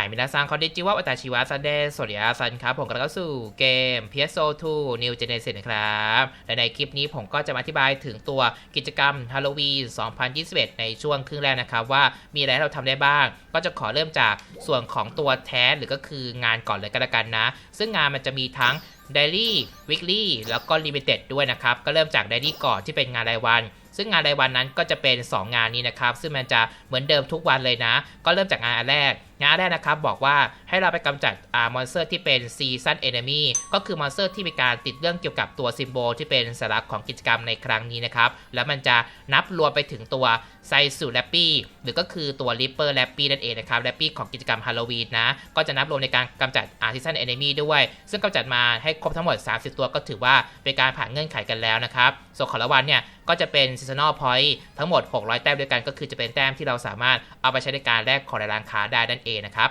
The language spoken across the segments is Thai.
ายมินาซังเขาได้จิว่าอัตาชิวะซันเดสวัสดีอาซันครับ ผมกลับเข้าสู่เกม PSO2 New Generation ครับ และในคลิปนี้ผมก็จะอธิบายถึงตัวกิจกรรมฮาโลวีน 2021 ในช่วงครึ่งแรกนะครับ ว่ามีอะไรเราทำได้บ้าง ก็จะขอเริ่มจากส่วนของตัวแทนหรือก็คืองานก่อนเลยก็แล้วกันนะ ซึ่งงานมันจะมีทั้ง Daily Weekly แล้วก็ Limited ด้วยนะครับ ก็เริ่มจาก Daily ก่อนที่เป็นงานรายวันซึ่งงานรายวันนั้นก็จะเป็น 2 งานนี้นะครับ ซึ่งมันจะเหมือนเดิมทุกวันเลยนะ ก็เริ่มจากงานแรก งานอันแรกนะครับบอกว่าให้เราไปกำจัดอ่ามอนสเตอร์ที่เป็นซีซันเอนมีก็คือมอนสเตอร์ที่มีการติดเรื่องเกี่ยวกับตัวซิมโบลที่เป็นสัญลักษณ์ของกิจกรรมในครั้งนี้นะครับแล้วมันจะนับรวมไปถึงตัว ไซสูแรปปี้หรือก็คือตัวริปเปอร์แรปปี้นั่นเองนะครับแรปปี้ของกิจกรรมฮาโลวีนนะ ก็จะนับรวมในการกำจัดอาร์ติซันเอนมีด้วย ซึ่งกำจัดมาให้ครบทั้งหมด 30 ตัวก็ถือว่าเป็นการผ่านเงื่อนไขกันแล้วนะครับส่วนของรางวัลเนี่ย ก็จะเป็นซีซันอลพอยต์ทั้งหมด 600 แต้มด้วยกันก็คือจะเป็นแต้มที่เราสามารถเอาไปใช้ในการแลกของในร้านค้าได้นั่นเองนะครับ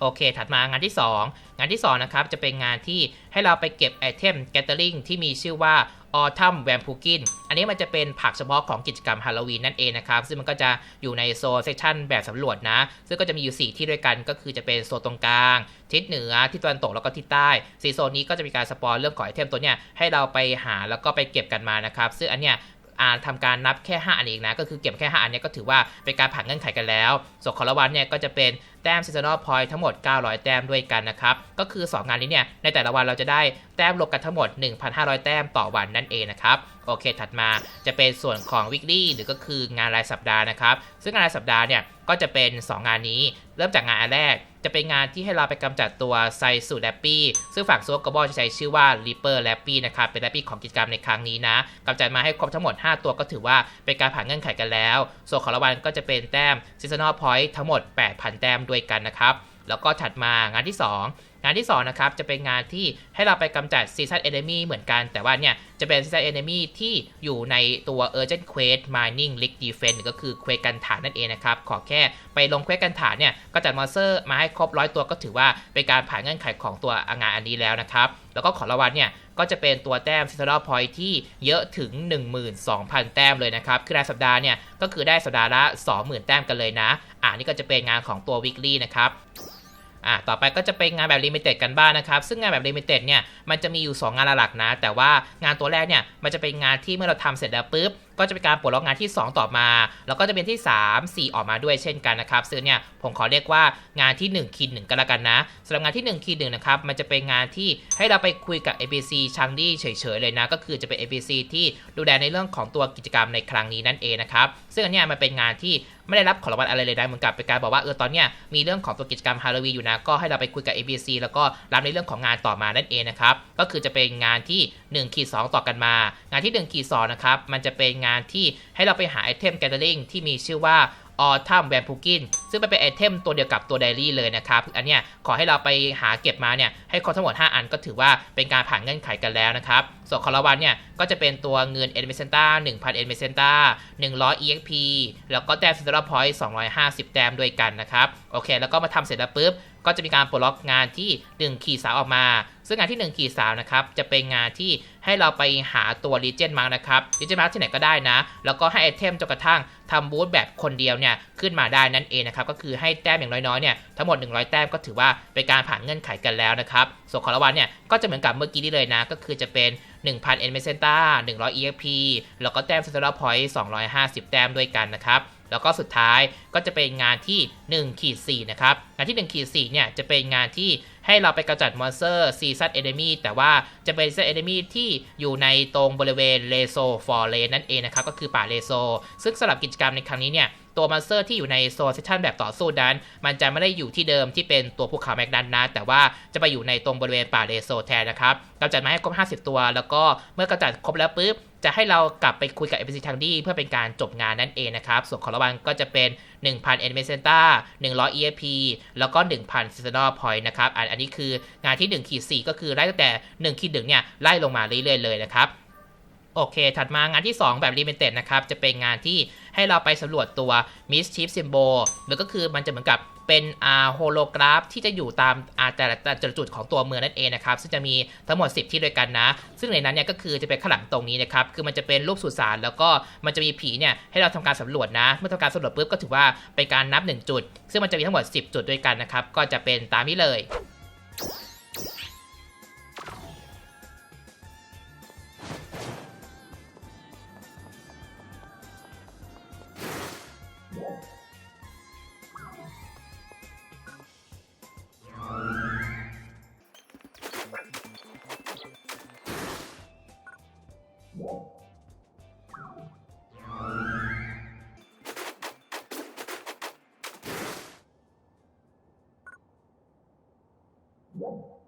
โอเค ถัดมางานที่ 2 งานที่ 2 นะครับ จะเป็นงานที่ให้เราไปเก็บไอเทมแกตเตอริงที่มีชื่อว่า Autumn v a m p u k i n อันนี้มันจะเป็นผักเฉพาะของกิจกรรมฮาโลวีนนั่นเองนะครับ ซึ่งมันก็จะอยู่ในโซนเซสชันแบบสำรวจนะ ซึ่งก็จะมีอยู่ 4 ที่ด้วยกัน ก็คือจะเป็นโซนตรงกลาง ทิศเหนือ ทิศตะวันตก แล้วก็ทิศใต้สีโซนนี้ก็จะมีการสปอยเรื่องของไอเทมตัวเนี้ยให้เราไปหาแล้วก็ไปเก็บกันมานะครับ ซึ่งอันเนี้ยาทำการนับแค่ 5 อันเองนะ ก็คือเก็บแค่ 5 อันนี้ก็ถือว่าเป็นการผ่านเงื่อนไขกันแล้ว ส่วนขอรางวัลเนี่ยก็จะเป็นแต้ม seasonal point ทั้งหมด 900 แต้มด้วยกันนะครับ ก็คือ 2 งานนี้เนี่ย ในแต่ละวันเราจะได้แต้มรวมกันทั้งหมด 1,500 แต้มต่อวันนั่นเองนะครับ โอเค ถัดมาจะเป็นส่วนของ weekly หรือก็คืองานรายสัปดาห์นะครับ ซึ่งงานรายสัปดาห์เนี่ย ก็จะเป็น 2 งานนี้ เริ่มจากงานอันแรก จะเป็นงานที่ให้เราไปกำจัดตัวไซสูแรปปี้ซึ่งฝั่งโซกบอจะใช้ชื่อว่า r e ปเปอร์แรปปี้นะครับเป็นแรปปี้ของกิจกรรมในครั้งนี้นะกำจัดมาให้ครบทั้งหมด 5 ตัวก็ถือว่าเป็นการผ่านเงื่อนไขกันแล้ว ส่วนของรางวัลก็จะเป็นแต้มซีซันอลพอยต์ทั้งหมด 8,000 แต้มด้วยกันนะครับแล้วก็ถัดมางานที่ 2 งานที่2นะครับจะเป็นงานที่ให้เราไปกำจัดซีซันเอนมีเหมือนกัน แต่ว่าเนี่ยจะเป็นซีซันเอนมีที่อยู่ในตัว Urgent Quest Mining League Defense หรือก็คือเควสกันฐานนั่นเองนะครับ ขอแค่ไปลงเควสกันฐานเนี่ยก็จัดมอนสเตอร์มาให้ครบร้อยตัวก็ถือว่าเป็นการผ่านเงื่อนไขของตัวงานอันนี้แล้วนะครับ แล้วก็ขอรางวัลเนี่ยก็จะเป็นตัวแต้ม Seasonal Point ที่เยอะถึง 12,000 แต้มเลยนะครับ คือรายสัปดาห์เนี่ยก็คือได้สัปดาห์ละ 20,000 แต้มกันเลยนะ อ่านี่ก็จะเป็นงานของตัว Weekly นะครับ อะต่อไปก็จะเป็นงานแบบลิมิเต็ดกันบ้างนะครับ ซึ่งงานแบบลิมิเต็ดเนี่ยมันจะมีอยู่ 2 งานหลักนะ แต่ว่างานตัวแรกเนี่ยมันจะเป็นงานที่เมื่อเราทำเสร็จแล้วปุ๊บ ก็จะเป็นการปลดล็อกงานที่ 2 ต่อมา แล้วก็จะเป็นที่ 3 4 ออกมาด้วยเช่นกันนะครับซึ่งเนี่ยผมขอเรียกว่างานที่1คีดหนึ่งก็แล้วกันนะสำหรับงานที่1คีดหนึ่งนะครับมันจะเป็นงานที่ให้เราไปคุยกับ APC ชังดี้เฉยๆเลยนะก็คือจะเป็น APC ที่ดูแลในเรื่องของตัวกิจกรรมในครั้งนี้นั่นเองนะครับซึ่งอันเนี้ยมันเป็นงานที่ไม่ได้รับของรางวัลอะไรเลยนะเหมือนกับเป็นการบอกว่าเออตอนเนี้ยมีเรื่องของตัวกิจกรรมฮาโลวีนอยู่นะก็ให้เราไปคุยกับ ABC แล้วก็รับในเรื่องของงานต่อมานั่นเองนะครับก็คือจะเป็นงานที่1ขีด2ต่อกันมา งานที่1ขีด2นะครับมันจะเป็นงานที่ให้เราไปหาไอเทมแก t เ e อริงที่มีชื่อว่าออทัมแวมพูกินซึ่งมันเป็นไอเทมตัวเดียวกับตัวไดรี่เลยนะครับอันเนี้ยขอให้เราไปหาเก็บมาเนี่ยให้ครบทั้งหมด 5 อันก็ถือว่าเป็นการผ่านเงื่อนไขกันแล้วนะครับ ส่วนของรางวัลเนี่ยก็จะเป็นตัวเงินเอ็นเมเซนต้า1,000เอ็นเมเซนต้า100 EXP แล้วก็แต้มซินเดอร์พอยต์250 แต้มด้วยกันนะครับ โอเค แล้วก็มาทำเสร็จแล้วปุ๊บ ก็จะมีการปลดล็อกงานที่1ขีดสาออกมา ซึ่งงานที่1ขีดสานะครับจะเป็นงานที่ให้เราไปหาตัว Legion Mark นะครับ Legion Mark ที่ไหนก็ได้นะ แล้วก็ให้ไอเทมจนกระทั่งทำบูธแบบคนเดียวเนี่ยขึ้นมาได้นั่นเองนะครับก็คือให้แต้มอย่างน้อยๆเนี่ยทั้งหมด 100 แต้มก็ถือว่าเป็นการผ่านเงื่อนไขกันแล้วนะครับส่วนของรางวัลเนี่ยก็จะเหมือนกับเมื่อกี้นี่เลยนะ ก็คือจะเป็น 1,000 e n m e c e n t a 100 EXP แล้วก็แต้ม Central Point 250 แต้มด้วยกันนะครับ แล้วก็สุดท้ายก็จะเป็นงานที่1ขีด4นะครับ งานที่1ขีด4เนี่ยจะเป็นงานที่ให้เราไปกำจัดมอนสเตอร์ซีซันเอเดมีแต่ว่าจะเป็นซีซันเอเดมีที่อยู่ในตรงบริเวณเลโซฟอร์เลนนั่นเองนะครับ ก็คือป่าเลโซ ซึ่งสำหรับกิจกรรมในครั้งนี้เนี่ยตัวมอนสเตอร์ที่อยู่ในโซนเซสชันแบบต่อสู้นั้น มันจะไม่ได้อยู่ที่เดิมที่เป็นตัวภูเขาแมกนันนะแต่ว่าจะไปอยู่ในตรงบริเวณป่าเลโซแทนนะครับกำจัดมาให้ครบ 50 ตัว แล้วก็เมื่อกำจัดครบแล้วปุ๊บ จะให้เรากลับไปคุยกับเอ NPC ทางดีเพื่อเป็นการจบงานนั่นเองนะครับ ส่วนของรางวัลก็จะเป็น 1,000 e n m e c e n t a 100 EFP แล้วก็ 1,000 Seasonal Point นะครับอันอันนี้คืองานที่1ขีด4ก็คือไล่ตั้งแต่1ขีด1เนี่ยไล่ลงมาเรื่อยๆเลยนะครับ โอเค ถัดมางานที่ 2 แบบ Limited นะครับ จะเป็นงานที่ให้เราไปสำรวจตัว Mischief Symbol หรือก็คือมันจะเหมือนกับเป็นอาโฮโลกราฟที่จะอยู่ตามอาแต่ละแต่ละจุดของตัวเมืองนั่นเองนะครับ ซึ่งจะมีทั้งหมด 10 ที่ด้วยกันนะ ซึ่งในนั้นเนี่ยก็คือจะเป็นข้างหลังตรงนี้นะครับ คือมันจะเป็นรูปสุสานแล้วก็มันจะมีผีเนี่ยให้เราทำการสำรวจนะ เมื่อทำการสำรวจปุ๊บก็ถือว่าเป็นการนับ 1 จุด ซึ่งมันจะมีทั้งหมด 10 จุดด้วยกันนะครับ ก็จะเป็นตามนี้เลย อ่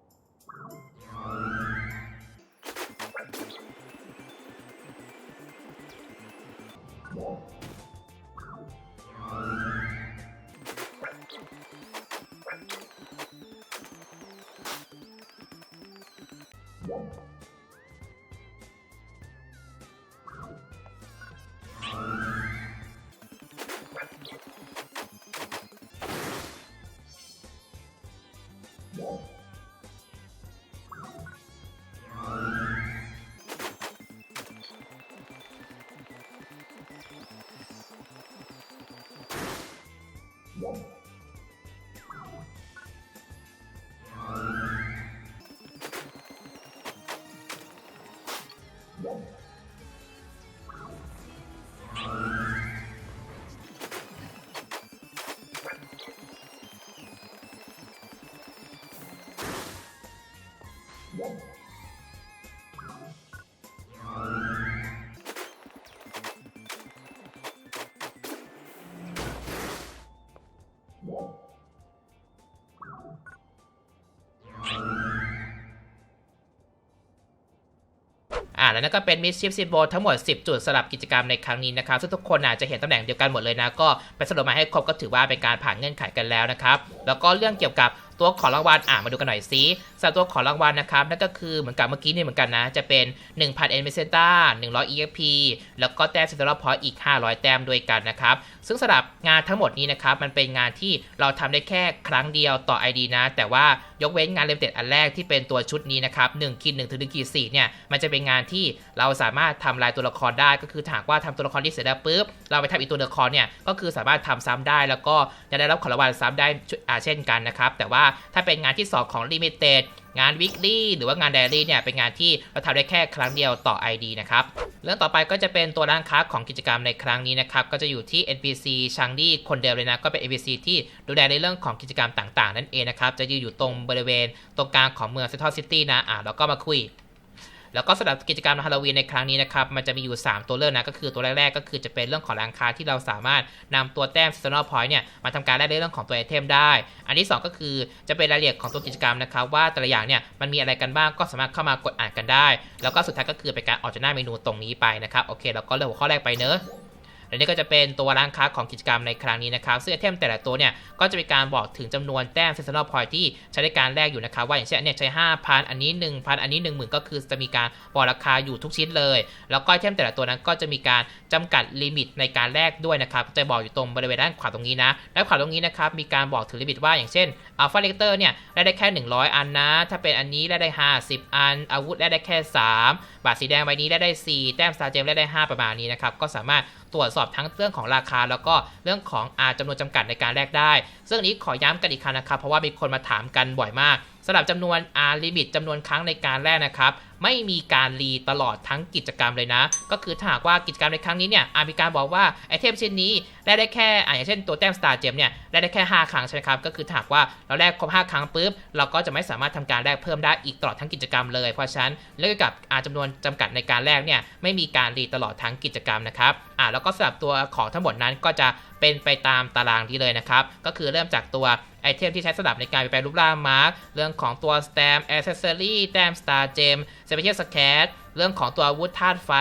แล้วนั่นก็เป็นมิสชิฟซิโบทั้งหมด 10 จุดสำหรับกิจกรรมในครั้งนี้นะครับ ซึ่งทุกคนอาจจะเห็นตำแหน่งเดียวกันหมดเลยนะ ก็ไปสรุปมาให้ครบก็ถือว่าเป็นการผ่านเงื่อนไขกันแล้วนะครับ แล้วก็เรื่องเกี่ยวกับ ตัวของรางวัลอ่ามาดูกันหน่อยสิสำหรับตัวของรางวัลนะครับนั่นก็คือเหมือนกับเมื่อกี้นี่เหมือนกันนะ จะเป็น 1,000 e n m e s e t a 100 EXP แล้วก็แต้ม Central Point อีก 500 แต้มด้วยกันนะครับซึ่งสำหรับงานทั้งหมดนี้นะครับมันเป็นงานที่เราทำได้แค่ครั้งเดียวต่อ ID นะ แต่ว่ายกเว้นงานเลมเต็ดอันแรกที่เป็นตัวชุดนี้นะครับ1คิด1ถึง1ขีด4เนี่ยมันจะเป็นงานที่เราสามารถทำลายตัวละครได้ก็คือถากว่าทำตัวละครที่เสร็จแล้วปุ๊บเราไปทำอีกตัวละครเนี่ยก็คือสามารถทำซ้ำได้แล้วก็จะได้รับของรางวัลซ้ำได้เช่นกันนะครับแต่ว่าถ้าเป็นงานที่ 2 ของ Limited งาน weekly หรือว่างาน daily เนี่ยเป็นงานที่เราทำได้แค่ครั้งเดียวต่อ ID นะครับเรื่องต่อไปก็จะเป็นตัวร้านค้าของกิจกรรมในครั้งนี้นะครับก็จะอยู่ที่ NPC ชังดี้คนเดิมเลยนะก็เป็น NPC ที่ดูแลในเรื่องของกิจกรรมต่างๆ นั่นเองนะครับจะยืนอยู่ตรงบริเวณตรงกลางของเมืองเซนทรัลซิตี้นะอ่าแล้วก็มาคุย แล้วก็สำหรับกิจกรรมฮาโลวีนในครั้งนี้นะครับ มันจะมีอยู่ 3 ตัวเลือกนะ ก็คือตัวแรกๆ ก็คือจะเป็นเรื่องของร้านค้าที่เราสามารถนำตัวแต้ม seasonal point เนี่ย มาทำการแลกในเรื่องของตัวไอเทมได้ อันที่ 2 ก็คือจะเป็นรายละเอียดของตัวกิจกรรมนะครับว่าแต่ละอย่างเนี่ยมันมีอะไรกันบ้างก็สามารถเข้ามากดอ่านกันได้ แล้วก็สุดท้ายก็คือเป็นการออกจากหน้าเมนูตรงนี้ไปนะครับโอเคแล้วก็เลือกหัวข้อแรกไปเนอะ และนี่ก็จะเป็นตัวร้านค้าของกิจกรรมในครั้งนี้นะครับซึ่งไอเทมแต่ละตัวเนี่ยก็จะมีการบอกถึงจำนวนแต้ม seasonal point ที่ใช้ในการแลกอยู่นะครับว่าอย่างเช่นเนี้ยใช้ 5,000 อันนี้ 1,000 อันนี้ 10,000 ก็คือจะมีการบอกราคาอยู่ทุกชิ้นเลย แล้วก็ไอเทมแต่ละตัวนั้นก็จะมีการจำกัดลิมิตในการแลกด้วยนะครับจะบอกอยู่ตรงบริเวณด้านขวาตรงนี้นะด้านขวาตรงนี้นะครับมีการบอกถึงลิมิตว่าอย่างเช่น Alpha Lector เนี่ยแลกได้แค่ 100 อันนะ ถ้าเป็นอันนี้แลกได้ 50 อัน อาวุธได้แค่ 3 บาทสีแดงใบนี้ได้4แต้ม Star Gem แลกได้ 5 ประมาณนี้นะครับก็สามารถ ตรวจสอบทั้งเรื่องของราคา แล้วก็เรื่องของอาจำนวนจำกัดในการแลกได้ ซึ่งอันนี้ขอย้ำกันอีกครั้งนะครับเพราะว่ามีคนมาถามกันบ่อยมาก สำหรับจำนวนอาลิมิตจำนวนครั้งในการแลกนะครับ ไม่มีการรีตลอดทั้งกิจกรรมเลยนะ ก็คือถ้าหากว่ากิจกรรมในครั้งนี้เนี่ยอามีการบอกว่าไอเทมชิ้นนี้แลกได้แค่อย่างเช่นตัวแต้ม Star Gem เนี่ยแลกได้แค่ 5 ครั้งใช่ไหมครับ ก็คือถ้าหากว่าเราแลกครบ 5 ครั้งปุ๊บ เราก็จะไม่สามารถทำการแลกเพิ่มได้อีกตลอดทั้งกิจกรรมเลย เพราะฉะนั้นเรื่องกับอาจำนวนจำกัดในการแลกเนี่ยไม่มีการรีตลอดทั้งกิจกรรมนะครับอ่าแล้วก็สำหรับตัวของทั้งหมดนั้นก็จะ เป็นไปตามตารางที่เลยนะครับ ก็คือเริ่มจากตัวไอเทมที่ใช้สำหรับในการแปลรูปร่างมาร์กเรื่องของตัวสแตมแอสเซสซอรี่แตมสตาร์เจมเซเปเชียลสแคทเรื่องของตัวอาวุธธาตุไฟ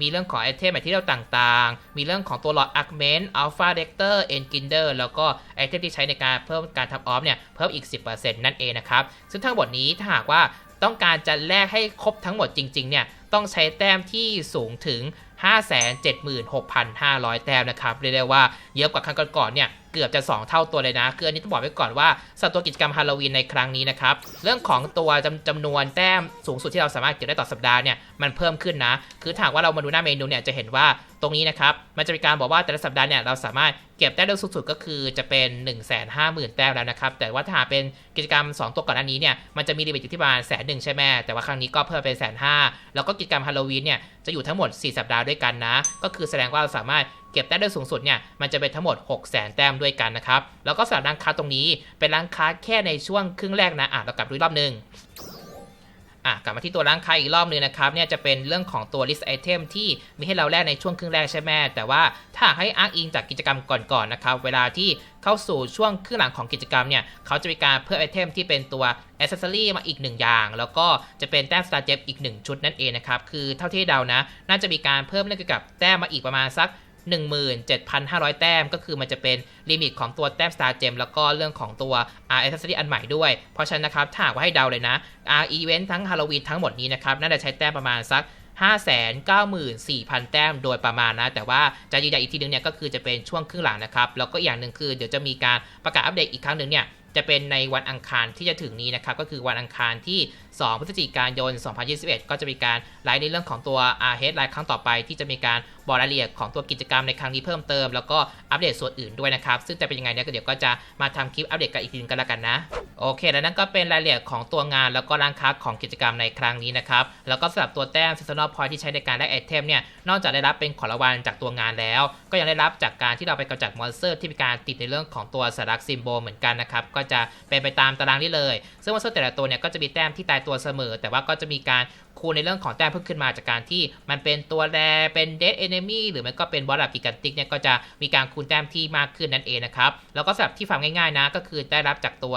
มีเรื่องของไอเทมแบบที่เราต่างๆ มีเรื่องของตัวหลอดอาร์เมนต์อัลฟาเดกเตอร์เอนกินเดอร์แล้วก็ไอเทมที่ใช้ในการเพิ่มการทำออฟเนี่ย เพิ่มอีก 10%นั่นเองนะครับ ซึ่งทั้งหมดนี้ถ้าหากว่าต้องการจะแลกให้ครบทั้งหมดจริงๆเนี่ย ต้องใช้แต้มที่สูงถึง 576,500 แต้มนะครับเรียกได้ว่าเยอะกว่าครั้งก่อนๆเนี่ยเกือบจะ 2 เท่าตัวเลยนะคืออันนี้ต้องบอกไว้ก่อนว่าสำหรับตัวกิจกรรมฮาโลวีนในครั้งนี้นะครับเรื่องของตัวจำจำนวนแต้มสูงสุดที่เราสามารถเก็บได้ต่อสัปดาห์เนี่ยมันเพิ่มขึ้นนะ คือถ้าว่าเรามาดูหน้าเมนูเนี่ยจะเห็นว่าตรงนี้นะครับมันจะมีการบอกว่าแต่ละสัปดาห์เนี่ยเราสามารถ เก็บแต้มได้สูงสุดก็คือจะเป็น 1 5 0 0 0 0 แต้มแล้วนะครับ แต่ว่าถ้าเป็นกิจกรรม 2 ตัวก่อนอันนี้เนี่ย มันจะมีลิมิตอยู่ที่ประมาณแสนหนึ่งใช่ไหมแต่ว่าครั้งนี้ก็เพิ่มเป็นแสนห้าแล้วก็กิจกรรมฮาโลวีนเนี่ย จะอยู่ทั้งหมด 4 สัปดาห์ด้วยกันนะ ก็คือแสดงว่าเราสามารถเก็บแต้มได้สูงสุดเนี่ย มันจะเป็นทั้งหมด 6 0 0 0 0แต้มด้วยกันนะครับ แล้วก็สำหรับร้านค้าตรงนี้ เป็นร้านค้าแค่ในช่วงครึ่งแรกนะ อะเรากลับดูรอบหนึง อะกลับมาที่ตัวร้านค้าอีกรอบหนึงนะครับเนี่ยจะเป็นเรื่องของตัว list item ที่มีให้เราแลกในช่วงครึ่งแรกใช่ไหมแต่ว่าถ้าให้อ้างอิงจากกิจกรรมก่อนๆนะครับเวลาที่เข้าสู่ช่วงครึ่งหลังของกิจกรรมเนี่ยเขาจะมีการเพิ่มไอเทมที่เป็นตัว accessory มาอีกหนึ่งอย่าง แล้วก็จะเป็นแต้ม star gem อีกหนึ่งชุดนั่นเองนะครับคือเท่าที่เดานะ น่าจะมีการเพิ่มเรื่องเกี่ยวกับแต้มมาอีกประมาณสัก 17,500 แต้ม ก็คือมันจะเป็นลิมิตของตัวแต้ม Star Gem แล้วก็เรื่องของตัว R Accessory อันใหม่ด้วย เพราะฉะนั้นนะครับถ้าหากว่าให้เดาเลยนะ R Event ทั้ง Halloween ทั้งหมดนี้นะครับ น่าจะใช้แต้มประมาณสัก594,000 แต้มโดยประมาณนะ แต่ว่าจะยืนยันอีกทีนึงเนี่ยก็คือจะเป็นช่วงครึ่งหลังนะครับ แล้วก็อย่างหนึ่งคือเดี๋ยวจะมีการประกาศอัปเดตอีกครั้งหนึ่งเนี่ยจะเป็นในวันอังคารที่จะถึงนี้นะครับ ก็คือวันอังคารที่ 2 พฤศจิกายน 2021 ก็จะมีการไลฟ์ในเรื่องของตัว R h e a d ไลฟ์ครั้งต่อไปที่จะมีการบอกรายละเอียดของตัวกิจกรรมในครั้งนี้เพิ่มเติม แล้วก็อัปเดตส่วนอื่นด้วยนะครับ ซึ่งจะเป็นยังไงเนี่ยก็เดี๋ยวก็จะมาทำคลิปอัปเดตกันอีกทีนึงกันแล้วกันนะ โอเค แล้วนั่นก็เป็นรายละเอียดของตัวงานแล้วก็ร้านค้าของกิจกรรมในครั้งนี้นะครับ แล้วก็สำหรับตัวแต้ม seasonal point ที่ใช้ในการได้ไอเทมเนี่ย นอกจากได้รับเป็นของรางวัลจากตัวงานแล้ว ก็ยังได้รับจากการที่เราไปกำจัดมอนสเตอร์ที่มีการติดในเรื่องของตัวสัญลักษณ์ซิมโบลเหมือนกันนะครับ ก็จะเป็นไปตามตารางนี้เลย ซึ่งมอนสเตอร์แต่ละตัวเนี่ยก็จะมีแต้มที่ตายตัวเสมอ แต่ว่าก็จะมีการคูณในเรื่องของแต้มเพิ่มขึ้นมาจากการที่มันเป็นตัวแรเป็นเด d เอนมี่หรือมันก็เป็นบอสแบบกิกันติกเนี่ยก็จะมีการคูณแต้มที่มากขึ้นนั่นเองนะครับแล้วก็สำหรับที่ฟังง่ายๆนะก็คือได้รับจากตัว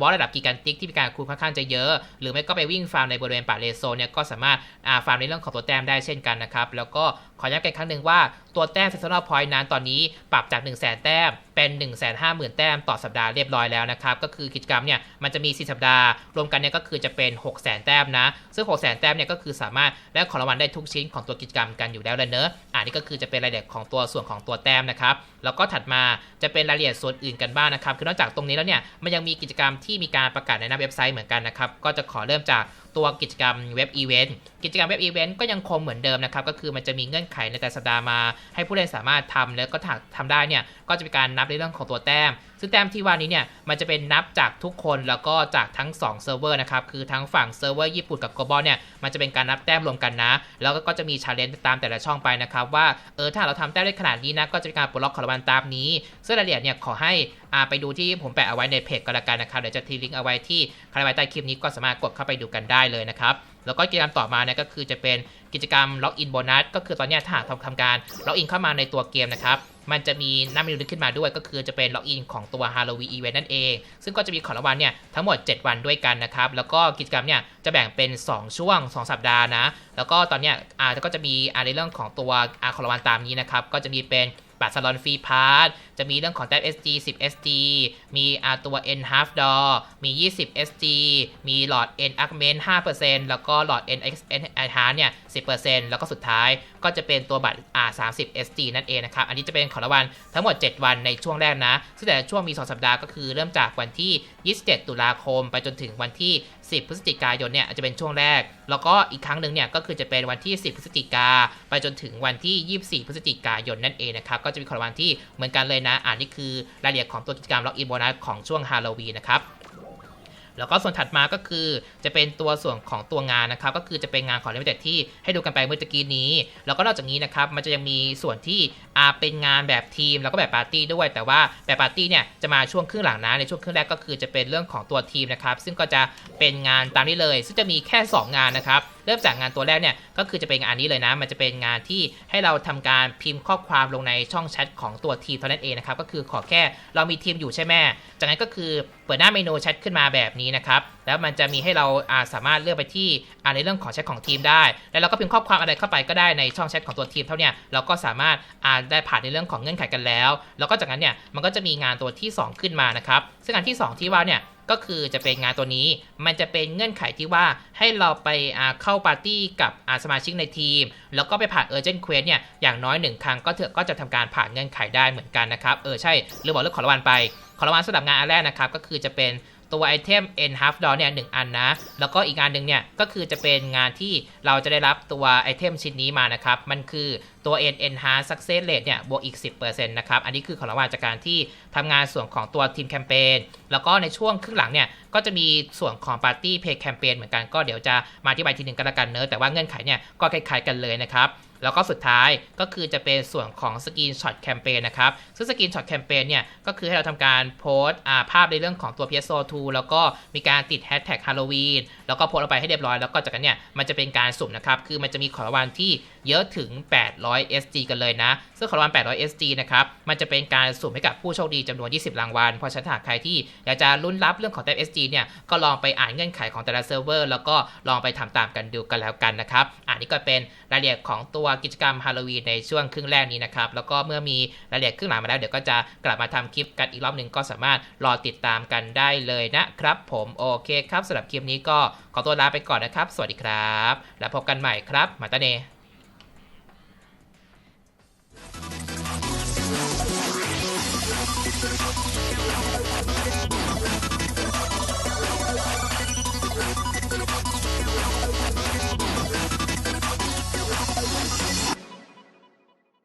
บอสระดับกิกันติกที่มีการคูณค่อนข้างจะเยอะ หรือไม่ก็ไปวิ่งฟาร์มในบริเวณป่าเลโซเนี่ยก็สามารถฟาร์มในเรื่องของตัวแต้มได้เช่นกันนะครับแล้วก็ ขอย้ำกันครั้งหนึ่งว่าตัวแต้ม seasonal point นั้นตอนนี้ปรับจาก 1 0 0 0 0 0 แต้ม เป็น 1 5 0 0 0 0 แต้มต่อสัปดาห์เรียบร้อยแล้วนะครับ ก็คือกิจกรรมเนี่ยมันจะมี 4 สัปดาห์ รวมกันเนี่ยก็คือจะเป็น 6 0 0 0 0 แต้มนะ ซึ่ง 6 0 0 0 0 0แต้มเนี่ยก็คือสามารถได้ของรางวัลได้ทุกชิ้นของตัวกิจกรรมกันอยู่แล้วเลยเนอะอ่านี่ก็คือจะเป็นรายละเอียดของตัวส่วนของตัวแต้มนะครับ แล้วก็ถัดมาจะเป็นรายละเอียดส่วนอื่นกันบ้างนะครับ คือนอกจากตรงนี้แล้วเนี่ยมันยังมีกิจกรรมที่มีการประกาศในหน้าเว็บไซต์เหมือนกันนะครับ ก็จะขอเริ่มจากตัวกิจกรรมเว็บอีเวนต์กิจกรรมเว็บอีเวนต์ก็ยังคงเหมือนเดิมนะครับ ก็คือมันจะมีเงื่อนไขในแต่สัปดาห์มา ให้ผู้เล่นสามารถทำแล้วก็ถ้าทำได้เนี่ยก็จะมีการนับในเรื่องของตัวแต้ม ซึ่งแต้มที่ว่านี้เนี่ยมันจะเป็นนับจากทุกคนแล้วก็จากทั้ง2เซิร์ฟเวอร์นะครับคือทั้งฝั่งเซิร์ฟเวอร์ญี่ปุ่นกับ global เนี่ยมันจะเป็นการนับแต้มรวมกันนะ แล้วก็จะมีชาเลนจ์ตามแต่ละช่องไปนะครับว่าเออถ้าเราทำแต้มได้ขนาดนี้นะก็จะมีการปลดล็อกขอรางวัลตามนี้ซึ่งรายละเอียดเนี่ยขอให้อ่าไปดูที่ผมแปะเอาไว้ในเพจก็แล้วกันนะครับเดี๋ยวจะทิ้งลิงก์เอาไว้ที่ใครไว้ใต้คลิปนี้ก็สามารถกดเข้าไปดูกันได้เลยนะครับ แล้วก็กิจกรรมต่อมาเนี่ยก็คือจะเป็นกิจกรรมล็อกอินโบนัสก็คือตอนนี้ถ้าหากทำทำการล็อกอินเข้ามาในตัวเกมนะครับมันจะมีหน้าเมนูขึ้นมาด้วยก็คือจะเป็นล็อกอินของตัว Halloween Event นั่นเอง ซึ่งก็จะมีของรางวัลเนี่ยทั้งหมด 7 วันด้วยกันนะครับ แล้วก็กิจกรรมเนี่ยจะแบ่งเป็น 2 ช่วง 2 สัปดาห์นะ แล้วก็ตอนเนี้ยอ่าก็จะมีอ่าในเรื่องของตัวอาของรางวัลตามนี้นะครับ ก็จะมีเป็น บัตรสลอนฟรีพาร์ทจะมีเรื่องของแต้ม SG 10 SG มีอาตัว N half door มี 20 SG มีหลอด N augment 5%แล้วก็หลอด N X N enhance เนี่ย 10%แล้วก็สุดท้ายก็จะเป็นตัวบัตรอ่า30 SG นั่นเองนะครับ อันนี้จะเป็นของรางวัลทั้งหมด 7 วันในช่วงแรกนะ ซึ่งแต่ละช่วงมี 2 สัปดาห์ก็คือเริ่มจากวันที่ 27 ตุลาคม ไปจนถึงวันที่ 10 พฤศจิกายนเนี่ยอาจจะเป็นช่วงแรก แล้วก็อีกครั้งหนึ่งเนี่ยก็คือจะเป็นวันที่ 10 พฤศจิกา ไปจนถึงวันที่ 24 พฤศจิกายนนั่นเองนะครับ ก็จะมีของรางวัลที่เหมือนกันเลยนะ อ่านี่คือรายละเอียดของตัวกิจกรรมล็อกอินโบนัสของช่วงฮาโลวีนนะครับแล้วก็ส่วนถัดมาก็คือจะเป็นตัวส่วนของตัวงานนะครับก็คือจะเป็นงานของ Limited ที่ให้ดูกันไปเมื่อตะกี้นี้ แล้วก็นอกจากนี้นะครับมันจะยังมีส่วนที่ เป็นงานแบบทีมแล้วก็แบบปาร์ตี้ด้วย แต่ว่าแบบปาร์ตี้เนี่ยจะมาช่วงครึ่งหลังนะในช่วงครึ่งแรกก็คือจะเป็นเรื่องของตัวทีมนะครับซึ่งก็จะเป็นงานตามนี้เลย ซึ่งจะมีแค่ 2 งานนะครับเริ่มจากงานตัวแรกเนี่ยก็คือจะเป็นงานนี้เลยนะ มันจะเป็นงานที่ให้เราทำการพิมพ์ข้อความลงในช่องแชทของตัวทีมเท่านั้นเองนะครับก็คือขอแค่เรามีทีมอยู่ใช่ไหมจากนั้นก็คือเปิดหน้าเมนูแชทขึ้นมาแบบนี้นะครับแล้วมันจะมีให้เราอาสามารถเลือกไปที่อในเรื่องของแชทของทีมได้ แล้วเราก็พิมพ์ข้อความอะไรเข้าไปก็ได้ในช่องแชทของตัวทีมเท่านี้เราก็สามารถอ่านได้ผ่านในเรื่องของเงื่อนไขกันแล้ว แล้วก็จากนั้นเนี่ยมันก็จะมีงานตัวที่ 2 ขึ้นมานะครับซึ่งงานที่ 2 ที่ว่าเนี่ยก็คือจะเป็นงานตัวนี้มันจะเป็นเงื่อนไขที่ว่าให้เราไปเข้าปาร์ตี้กับสมาชิกในทีม แล้วก็ไปผ่านเออร์เจนเควสเนี่ยอย่างน้อยหนึ่งครั้งก็เถอะก็จะทำการผ่านเงื่อนไขได้เหมือนกันนะครับเออใช่หรือบอกเรื่องขอรางวัลไปขอรางวัลสำหรับงานอันแรกนะครับก็คือจะเป็น ตัวไอเทม N half door เนี่ยหนึ่งอันนะ แล้วก็อีกงานหนึ่งเนี่ยก็คือจะเป็นงานที่เราจะได้รับตัวไอเทมชิ้นนี้มานะครับ มันคือตัว N enhance success rate เนี่ยบวกอีก 10%นะครับ อันนี้คือของรางวัลจากการที่ทำงานส่วนของตัวทีมแคมเปญแล้วก็ในช่วงครึ่งหลังเนี่ยก็จะมีส่วนของปาร์ตี้เพย์แคมเปญเหมือนกันก็เดี๋ยวจะมาที่ใบทีหนึ่งกันละกันเนอะแต่ว่าเงื่อนไขเนี่ยก็คล้ายๆกันเลยนะครับ แล้วก็สุดท้ายก็คือจะเป็นส่วนของสกรีนช็อตแคมเปญนะครับ ซึ่งสกรีนช็อตแคมเปญเนี่ย ก็คือให้เราทำการโพสต์ภาพในเรื่องของตัว PSO2 แล้วก็มีการติดแฮชแท็กฮาโลวีนแล้วก็โพสต์ลงไปให้เรียบร้อย แล้วก็จากนั้นเนี่ย มันจะเป็นการสุ่มนะครับ คือมันจะมีของรางวัลที่เยอะถึง 800 SG กันเลยนะ ซึ่งของรางวัล 800 SG นะครับ มันจะเป็นการสุ่มให้กับผู้โชคดีจำนวน 20 รางวัล เพราะฉะนั้นหากใครที่อยากจะลุ้นรับเรื่องของแต้ม SG เนี่ย ก็ลองไปอ่านเงื่อนไขของแต่ละเซิร์ฟเวอร์ แล้วก็ลองไปทำตามกันดูกันแล้วกันนะครับอันนี้ก็เป็นรายละเอียดของตัวกิจกรรมฮาโลวีนในช่วงครึ่งแรกนี้นะครับ แล้วก็เมื่อมีรายละเอียดครึ่งหลังมาแล้ว เดี๋ยวก็จะกลับมาทำคลิปกันอีกรอบหนึ่งก็สามารถรอติดตามกันได้เลยนะครับ ผมโอเคครับสำหรับคลิปนี้ก็ขอตัวลาไปก่อนนะครับ สวัสดีครับ แล้วพบกันใหม่ครับมาตาเน